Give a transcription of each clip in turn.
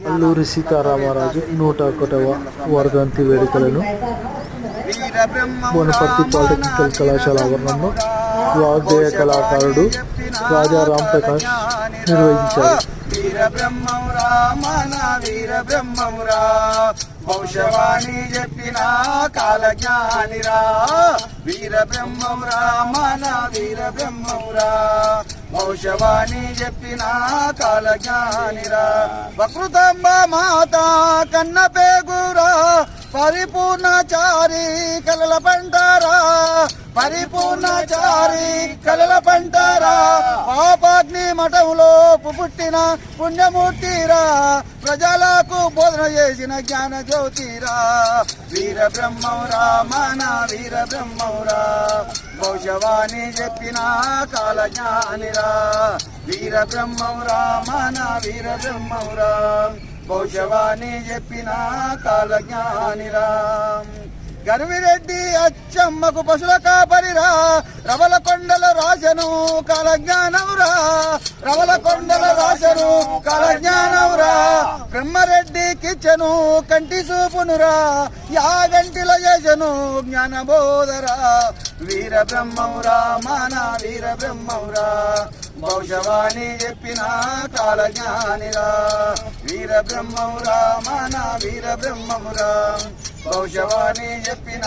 అల్లూరి సీతారామరాజు నూట ఒకటవ వర్ధంతి వేడుకలను వనపర్తి పాలిటెక్నికల్ కళాశాల ఆవరణంలో వాగ్దేయ కళాకారుడు రాజా రామ్ ప్రకాష్ నిర్వహించారు. భవిష్యవాణి చెప్పిన కాలజ్ఞానిరా వీర బ్రహ్మం రామన వీర బ్రహ్మం రా. భవిష్యవాణి చెప్పిన కాలజ్ఞానిరా. వకృతంబ మాత కన్న పేగు పరిపూర్ణచారి కలల పంటారా పరిపూర్ణచారి కలల పంటారా పాపాగ్ని మఠంలో పుట్టిన పుణ్యమూర్తిరా ప్రజలకు బోధన చేసిన జ్ఞాన జ్యోతిరా. వీర బ్రహ్మౌరా మన వీర బ్రహ్మౌరా భవిష్యవాణి చెప్పిన కాల జ్ఞానిరా. వీర బ్రహ్మౌరా మన వీర బ్రహ్మౌరా భవిష్యవాణి చెప్పిన కాలజ్ఞానిరా. గర్విరెడ్డి అచ్చమ్మకు పశుల కాపరిరా. రవల కొండల రాజను కాలజ్ఞానవురా. రవల కొండల రాజను కాలజ్ఞానవురా. బ్రహ్మరెడ్డి కిచెను కంటి చూపునురా యాగంటిల చేసను జ్ఞానబోధరా. వీర బ్రహ్మవురా మాన వీర బ్రహ్మవురా భవిష్యవాణి చెప్పిన కాలజ్ఞానిరా. వీర బ్రహ్మమురా మన వీర బ్రహ్మమురా భవిష్యవాణి చెప్పిన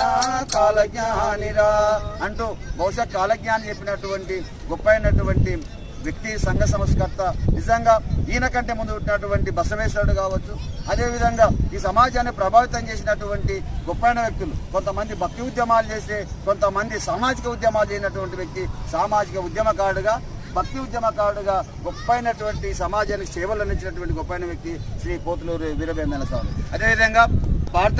కాలజ్ఞానిరా. అంటూ బహుశా కాలజ్ఞాని చెప్పినటువంటి గొప్ప అయినటువంటి వ్యక్తి సంఘ సంస్కర్త నిజంగా ఈయన కంటే ముందు పుట్టినటువంటి బసవేశ్వరుడు కావచ్చు. అదేవిధంగా ఈ సమాజాన్ని ప్రభావితం చేసినటువంటి గొప్పైన వ్యక్తులు కొంతమంది భక్తి ఉద్యమాలు చేసే కొంతమంది సామాజిక ఉద్యమాలు చేయనటువంటి వ్యక్తి సామాజిక ఉద్యమకారుడుగా భక్తి ఉద్యమకారుడుగా గొప్పైనటువంటి సమాజానికి సేవలు అందించినటువంటి గొప్పైన వ్యక్తి శ్రీ పోతులూరు వీరభేమేల స్వామి. అదేవిధంగా భారత